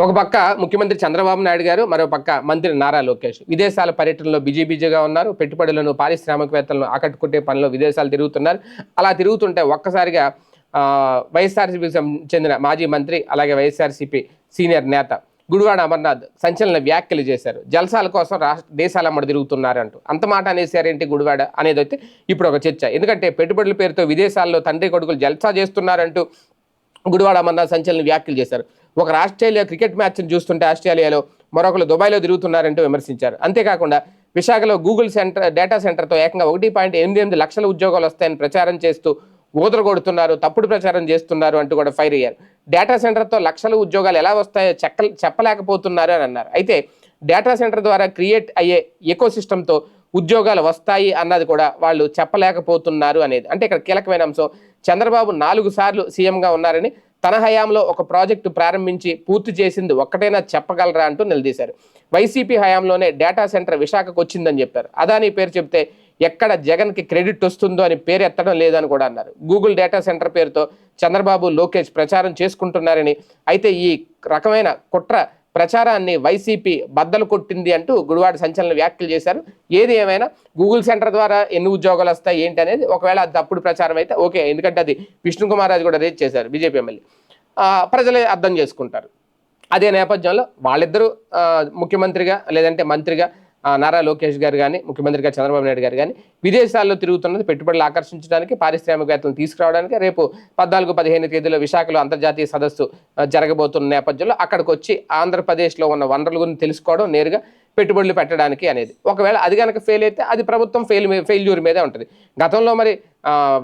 ఒక పక్క ముఖ్యమంత్రి చంద్రబాబు నాయుడు గారు మరో పక్క మంత్రి నారా లోకేష్. విదేశాల పర్యటనలో బిజీ బిజీగా ఉన్నారు. పెట్టుబడులను పారిశ్రామికవేత్తలను ఆకట్టుకుంటే పనిలో విదేశాలు తిరుగుతున్నారు. అలా తిరుగుతుంటే ఒక్కసారిగా వైఎస్ఆర్సీపీకి చెందిన మాజీ మంత్రి అలాగే వైఎస్ఆర్సీపీ సీనియర్ నేత గుడివాడ అమర్నాథ్ సంచలన వ్యాఖ్యలు చేశారు. జలసాల కోసం రాష్ట్ర దేశాల అమ్మడి తిరుగుతున్నారంటూ. అంత మాట అనేసారేంటి గుడివాడ అనేది అయితే ఇప్పుడు ఒక చర్చ. ఎందుకంటే పెట్టుబడుల పేరుతో విదేశాల్లో తండ్రి కొడుకులు జల్సా చేస్తున్నారంటూ గుడివాడ అమర్నాథ్ సంచలన వ్యాఖ్యలు చేశారు. ఒకరు ఆస్ట్రేలియా క్రికెట్ మ్యాచ్ని చూస్తుంటే ఆస్ట్రేలియాలో మరొకరు దుబాయ్లో తిరుగుతున్నారంటూ విమర్శించారు. అంతేకాకుండా విశాఖలో గూగుల్ సెంటర్ డేటా సెంటర్తో ఏకంగా ఒకటి పాయింట్ ఎనిమిది ఎనిమిది లక్షల ఉద్యోగాలు వస్తాయని ప్రచారం చేస్తూ ఊదరు కొడుతున్నారు తప్పుడు ప్రచారం చేస్తున్నారు అంటూ కూడా ఫైర్ అయ్యారు. డేటా సెంటర్తో లక్షల ఉద్యోగాలు ఎలా వస్తాయో చెక్క చెప్పలేకపోతున్నారు అని అన్నారు. అయితే డేటా సెంటర్ ద్వారా క్రియేట్ అయ్యే ఎకో సిస్టంతో ఉద్యోగాలు వస్తాయి అన్నది కూడా వాళ్ళు చెప్పలేకపోతున్నారు అనేది. అంటే ఇక్కడ కీలకమైన అంశం చంద్రబాబు నాలుగు సార్లు సీఎంగా ఉన్నారని తన హయాంలో ఒక ప్రాజెక్టు ప్రారంభించి పూర్తి చేసింది ఒక్కటైనా చెప్పగలరా అంటూ నిలదీశారు. వైసీపీ హయాంలోనే డేటా సెంటర్ విశాఖకు వచ్చిందని చెప్పారు. అదాని పేరు చెప్తే ఎక్కడ జగన్కి క్రెడిట్ వస్తుందో అని పేరు ఎత్తడం లేదని కూడా అన్నారు. గూగుల్ డేటా సెంటర్ పేరుతో చంద్రబాబు లోకేష్ ప్రచారం చేసుకుంటున్నారని అయితే ఈ రకమైన కుట్ర ప్రచారాన్ని వైసీపీ బద్దలు కొట్టింది అంటూ గుడివాడ సంచలన వ్యాఖ్యలు చేశారు. ఏది ఏమైనా గూగుల్ సెంటర్ ద్వారా ఎన్ని ఉద్యోగాలు వస్తాయి ఏంటి అనేది ఒకవేళ అది తప్పుడు ప్రచారం అయితే ఓకే ఎందుకంటే అది విష్ణు కుమార్ రాజు కూడా రేజ్ చేశారు బీజేపీ ఎమ్మెల్యే. ప్రజలే అర్థం చేసుకుంటారు. అదే నేపథ్యంలో వాళ్ళిద్దరూ ముఖ్యమంత్రిగా లేదంటే మంత్రిగా నారా లోకేష్ గారు కానీ ముఖ్యమంత్రిగా చంద్రబాబు నాయుడు గారు కానీ విదేశాల్లో తిరుగుతున్నది పెట్టుబడులు ఆకర్షించడానికి పారిశ్రామికవేత్తలను తీసుకురావడానికి రేపు పద్నాలుగు పదిహేను తేదీలో విశాఖలో అంతర్జాతీయ సదస్సు జరగబోతున్న నేపథ్యంలో అక్కడికి వచ్చి ఆంధ్రప్రదేశ్లో ఉన్న వనరుల గురించి తెలుసుకోవడం నేరుగా పెట్టుబడులు పెట్టడానికి అనేది. ఒకవేళ అది కనుక ఫెయిల్ అయితే అది ప్రభుత్వం ఫెయిల్ ఫెయిల్యూర్ మీదే ఉంటుంది. గతంలో మరి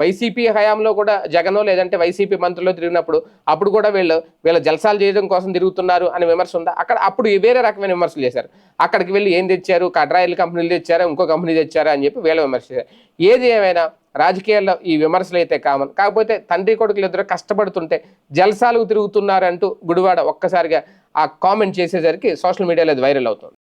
వైసీపీ హయాంలో కూడా జగనో లేదంటే వైసీపీ మంత్రులు తిరిగినప్పుడు అప్పుడు కూడా వీళ్ళు వీళ్ళ జల్సాలు చేయడం కోసం తిరుగుతున్నారు అనే విమర్శ ఉందా? అక్కడ అప్పుడు వేరే రకమైన విమర్శలు చేశారు. అక్కడికి వెళ్ళి ఏం తెచ్చారు? కడ్రాయిల్ కంపెనీలు తెచ్చారా? ఇంకో కంపెనీ తెచ్చారా? అని చెప్పి వీళ్ళ విమర్శ చేశారు. ఏది ఏమైనా రాజకీయాల్లో ఈ విమర్శలు అయితే కామన్. కాకపోతే తండ్రి కొడుకులు ఇద్దరు కష్టపడుతుంటే జలసాలు తిరుగుతున్నారంటూ గుడివాడ ఒక్కసారిగా ఆ కామెంట్ చేసేసరికి సోషల్ మీడియాలో అది వైరల్ అవుతుంది.